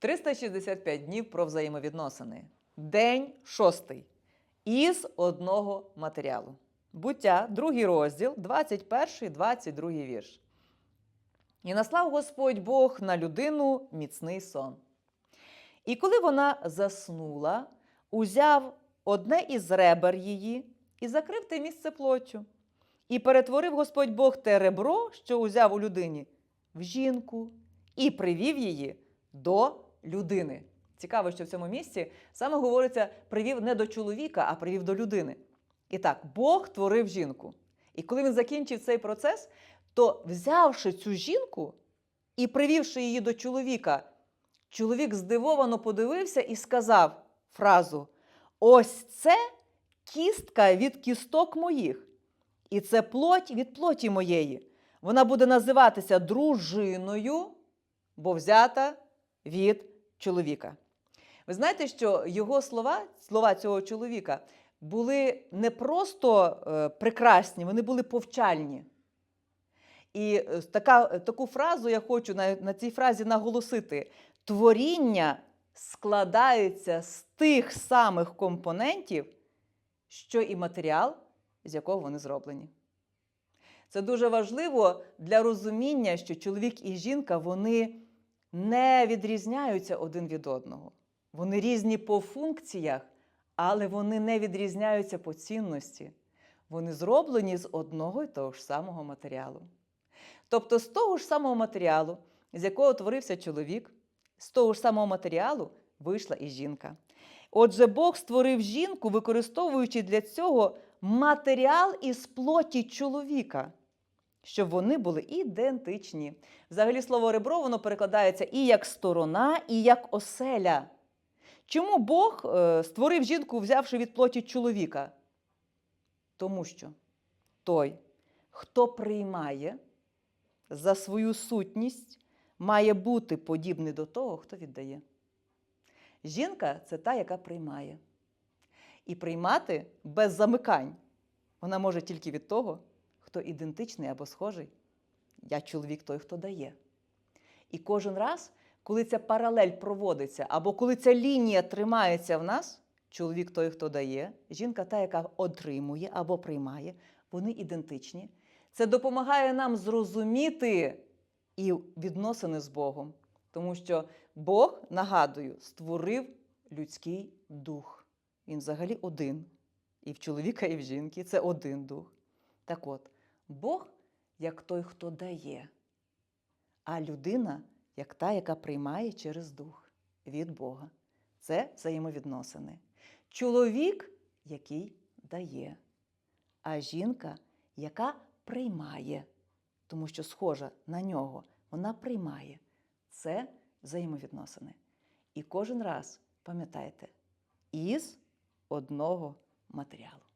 365 днів про взаємовідносини. День шостий. Із одного матеріалу. Буття, другий розділ, 21, 22 вірш. І наслав Господь Бог на людину міцний сон. І коли вона заснула, узяв одне із ребер її і закрив те місце плоттю. І перетворив Господь Бог те ребро, що узяв у людині, в жінку, і привів її до людини. Цікаво, що в цьому місці саме говориться привів не до чоловіка, а привів до людини. І так, Бог творив жінку. І коли він закінчив цей процес, то взявши цю жінку і привівши її до чоловіка, чоловік здивовано подивився і сказав фразу: Ось це кістка від кісток моїх, і це плоть від плоті моєї. Вона буде називатися дружиною, бо взята від чоловіка. Ви знаєте, що його слова, слова цього чоловіка, були не просто е, прекрасні, вони були повчальні. І е, така, таку фразу я хочу на, на цій фразі наголосити: творіння складається з тих самих компонентів, що і матеріал, з якого вони зроблені. Це дуже важливо для розуміння, що чоловік і жінка вони не відрізняються один від одного. Вони різні по функціях, але вони не відрізняються по цінності. Вони зроблені з одного й того ж самого матеріалу. Тобто з того ж самого матеріалу, з якого творився чоловік, з того ж самого матеріалу вийшла і жінка. Отже, Бог створив жінку, використовуючи для цього матеріал із плоті чоловіка, щоб вони були ідентичні. Взагалі, слово ребро воно перекладається і як сторона, і як оселя. Чому Бог е, створив жінку, взявши від плоті чоловіка? Тому що той, хто приймає за свою сутність, має бути подібний до того, хто віддає. Жінка це та, яка приймає. І приймати без замикань вона може тільки від того, хто ідентичний або схожий. Я чоловік той, хто дає. І кожен раз, коли ця паралель проводиться, або коли ця лінія тримається в нас, чоловік той, хто дає, жінка та, яка отримує або приймає, вони ідентичні. Це допомагає нам зрозуміти і відносини з Богом. Тому що Бог, нагадую, створив людський дух. Він взагалі один. І в чоловіка, і в жінки це один дух. Так от, Бог як той, хто дає, а людина як та, яка приймає через дух від Бога. Це взаємовідносини. Чоловік, який дає, а жінка, яка приймає, тому що схожа на нього, вона приймає. Це взаємовідносини. І кожен раз пам'ятайте, із одного матеріалу.